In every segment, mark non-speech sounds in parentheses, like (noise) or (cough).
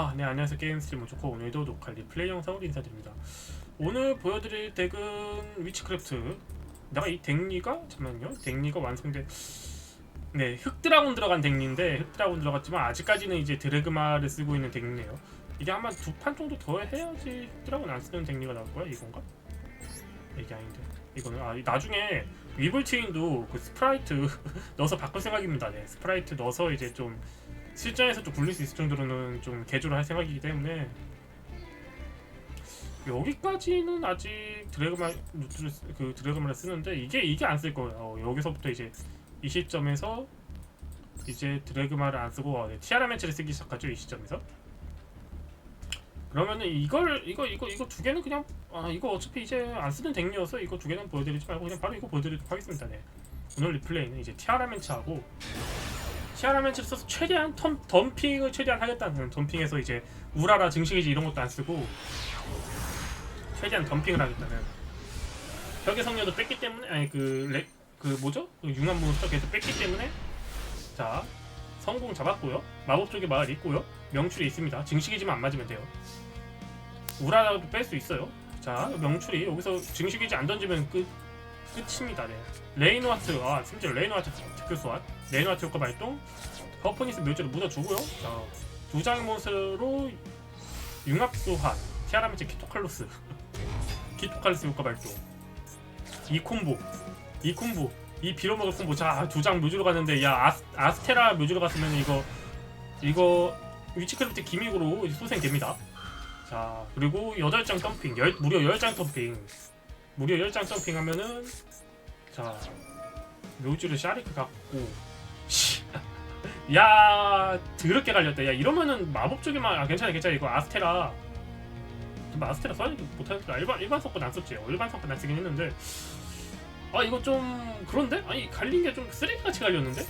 아, 네, 안녕하세요. 게임 스트리머 좋고 오늘도 녹화 리플레이 영상으로 인사드립니다. 오늘 보여드릴 덱은 위치크래프트. 내가 이 덱리가 잠깐만요. 덱리가 완성돼. 네, 흑드라곤 들어간 덱리인데 흑드라곤 들어갔지만 아직까지는 이제 드래그마를 쓰고 있는 덱리네요. 이게 아마 두 판 정도 더 해야지 흑드라곤 안 쓰는 덱리가 나올 거야 이건가? 이게 아닌데 이거는 아 나중에 위블 체인도 그 스프라이트 (laughs) 넣어서 바꿀 생각입니다. 네, 스프라이트 넣어서 이제 좀 실전에서 좀 굴릴 수 있을 정도로는 좀 개조를 할 생각이기 때문에 여기까지는 아직 드래그만 루트를 쓰- 그 드래그만을 쓰는데 이게 이게 안 쓸 거예요. 어, 여기서부터 이제 이 시점에서 이제 드래그마를 안 쓰고 어, 네, 티아라 멘치를 쓰기 시작하죠 이 시점에서. 그러면은 이걸 이거 이거 이거 두 개는 그냥 아 이거 어차피 이제 안 쓰는 덱이어서 이거 두 개는 보여드리지 말고 그냥 바로 이거 보여드리도록 하겠습니다. 네. 오늘 리플레이는 이제 티아라 멘치하고 티아라 멘치를 써서 최대한 텀, 덤핑을 최대한 하겠다는 덤핑에서 이제 우라라 증식이지 이런 것도 안 쓰고 최대한 덤핑을 하겠다는 벽의 성녀도 뺐기 때문에 아니 그, 레, 그 뭐죠? 그 융합 몬스터 계속 뺐기 때문에. 자 성공 잡았고요. 마법 쪽에 마을 있고요. 명출이 있습니다. 증식이지만 안 맞으면 돼요. 우라라도 뺄 수 있어요. 자 명출이 여기서 증식이지 안 던지면 끝 끝입니다 네. 레이노아트 아 심지어 레이노아트 특교 소환 레이노아트 효과 발동 허퍼니스 묘지를 묻어주고요. 자 두장 몬스터로 융합 소환 티아라미치 키토칼로스 (laughs) 키토칼로스 효과 발동. 이 콤보 이 콤보 이 빌어먹을 콤보. 자 두 장 묘지로 갔는데 야 아스, 아스테라 묘지로 갔으면 이거 이거 위치크래프트 기믹으로 소생 됩니다. 자 그리고 8장 덤핑 열, 무려 10장 덤핑 무려 10장 덤핑 하면은 자 묘지를 샤리크 갖고 씨. (laughs) 야 더럽게 갈렸다. 야 이러면은 마법 쪽에만 아 괜찮아 괜찮아. 이거 아스테라. 좀 아스테라 써야 못하니까 일반 일반 석권 안 썼지. 어, 일반 석권 안 쓰긴 했는데. 아 이거 좀 그런데? 아니 갈린 게 좀 쓰레기 같이 갈렸는데?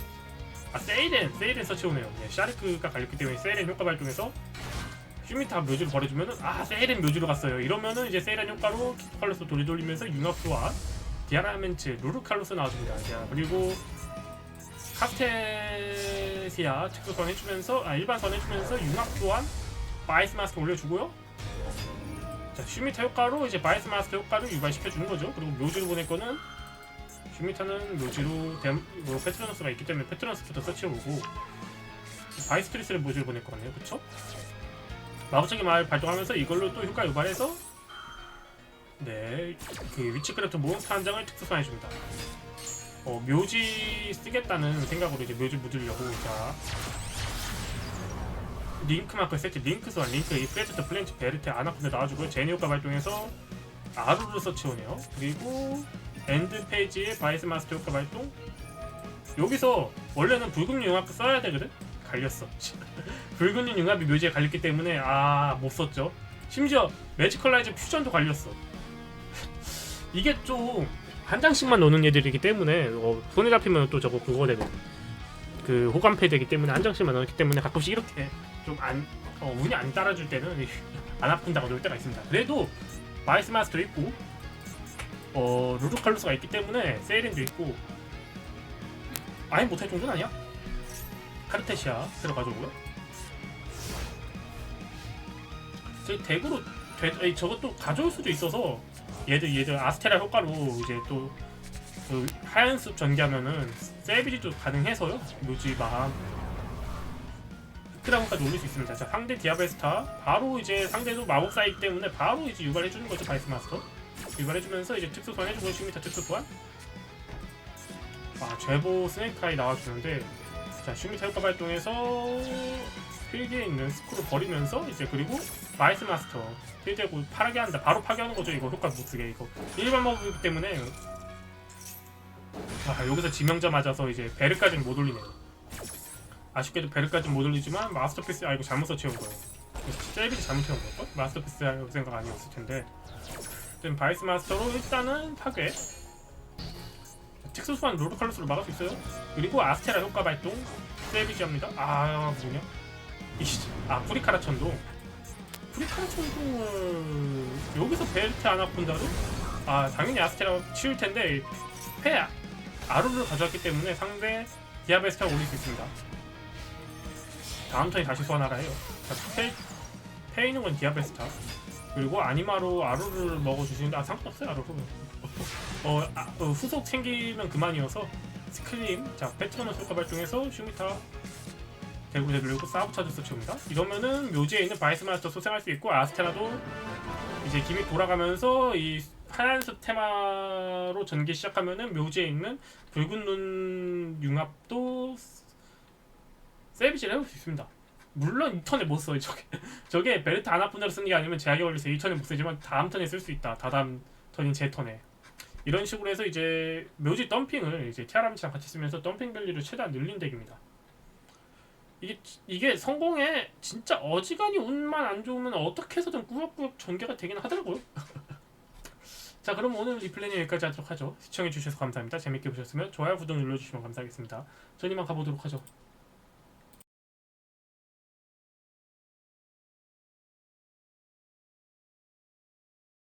아 세이렌 세이렌 서치오네요. 네, 샤리크가 갈렸기 때문에 세이렌 효과 발동해서 슈미타 묘지로 버려주면은 아 세이렌 묘지로 갔어요. 이러면은 이제 세이렌 효과로 키칼로스 돌리돌리면서 융합소와 디아라멘츠 루루칼로스 나와줍니다. 자 그리고 카스테시아 특수선 해주면서 아 일반선 해주면서 융합 소환 바이스 마스크 올려주고요. 자 슈미타 효과로 이제 바이스 마스크 효과를 유발시켜주는 거죠. 그리고 묘지로 보낼 거는 슈미타는 묘지로 데, 뭐 페트로너스가 있기 때문에 페트로너스부터 서치해오고 바이스트리스를 묘지로 보낼 거 같네요. 그쵸? 마법적인 말 발동하면서 이걸로 또 효과 유발해서 네, 그 위치 크래프트 몬스터 한 장을 특수 소환해줍니다. 어, 묘지 쓰겠다는 생각으로 이제 묘지 묻으려고 자. 링크 마크 세트 링크 소환 링크 이 프레스트 플랜치 베르테 아나콘데 나와주고요. 제니 효과 발동해서 아루르 서치오네요. 그리고 엔드 페이지에 바이스 마스터 효과 발동. 여기서 원래는 붉은 융합 써야 되거든 갈렸어 (laughs) 붉은 융합이 묘지에 갈렸기 때문에 아 못 썼죠 심지어 매지컬라이즈 퓨전도 갈렸어 (laughs) 이게 좀 한 장씩만 넣는 애들이기 때문에 어, 손에 잡히면 또 저거 그거 되고 그 호감패 되기 때문에 한 장씩만 넣기 때문에 가끔씩 이렇게 좀안 어, 운이 안 따라줄 때는 (laughs) 안 아픈다고 넣을 때가 있습니다. 그래도 바이스 마스터 있고 어 루루칼루스가 있기 때문에 세이렌도 있고 아예 못할 정도는 아니야. 카르테시아 들어가져고요. 저 덱으로 되, 아니, 저것도 가져올 수도 있어서 얘들 얘들 아스테라 효과로 이제 또 그 하얀 숲 전개하면은 세비리도 가능해서요. 마음 크라운까지 올릴 수 있습니다. 자 상대 디아베스타 바로 이제 상대도 마법사이기 때문에 바로 이제 유발해 주는 거죠 바이스 마스터 유발해 주면서 이제 특수 소환 해주고 슈미타 특수 소환 아 죄보 스네이크아이 나와주는데 자 슈미타 효과 발동해서 필기에 있는 스크를 버리면서 이제 그리고 바이스 마스터 필되고 파괴 한다 바로 파괴하는 거죠. 이거 효과 못 쓰게 이거. 일반 마법이기 때문에. 아 여기서 지명자 맞아서 이제 베르까지는 못 올리네요. 아쉽게도 베르까지는 못 올리지만 마스터피스 아 이거 잘못 서치운 거예요. 셀비이 잘못 채운 걸걸? 마스터피스 할 생각 아니었을 텐데. 지금 바이스 마스터로 일단은 파괴 소환 로드칼로스로 막을 수 있어요? 그리고 아스테라 효과 발동 셀비지 합니다. 아 뭐냐 이씨 아 프리카라천도. 프리카라천도 여기서 벨트 아나콘다로 아 당연히 아스테라 치울 텐데 패 아루를 가져왔기 때문에 상대 디아베스타 올릴 수 있습니다. 다음 턴에 다시 소환하라 해요. 자, 페, 페이는 건 디아베스타 그리고 아니마로 아루를 먹어주시는데 아 상관없어요 아루로 (laughs) 어, 아, 어, 후속 챙기면 그만이어서 스크림 자 패트너먼 효과 발동해서 슈미타 대구 대들고 사브차드스 치웁니다. 이러면은 묘지에 있는 바이스 마스터 소생할 수 있고 아스테라도 이제 기믹 돌아가면서 이 하얀색 테마로 전개 시작하면은 묘지에 있는 붉은 눈 융합도 세비지를 해볼 수 있습니다. 물론 이 턴에 못 써요. 저게 (laughs) 저게 베르트 대로 쓰는 게 아니면 제약이 걸려서 이 턴에 못 쓰지만 다음 턴에 쓸 수 있다. 다다음 턴인 제 턴에 이런 식으로 해서 이제 묘지 덤핑을 이제 티아라미치랑 같이 쓰면서 덤핑 밸류를 최대한 늘린 덱입니다. 이게 이게 성공에 진짜 어지간히 운만 안 좋으면 어떻게 해서든 꾸역꾸역 전개가 되긴 하더라고요. (laughs) 자 그럼 오늘 리플레이는 여기까지 하도록 하죠. 시청해주셔서 감사합니다. 재밌게 보셨으면 좋아요, 구독 눌러주시면 감사하겠습니다. 전 이만 가보도록 하죠.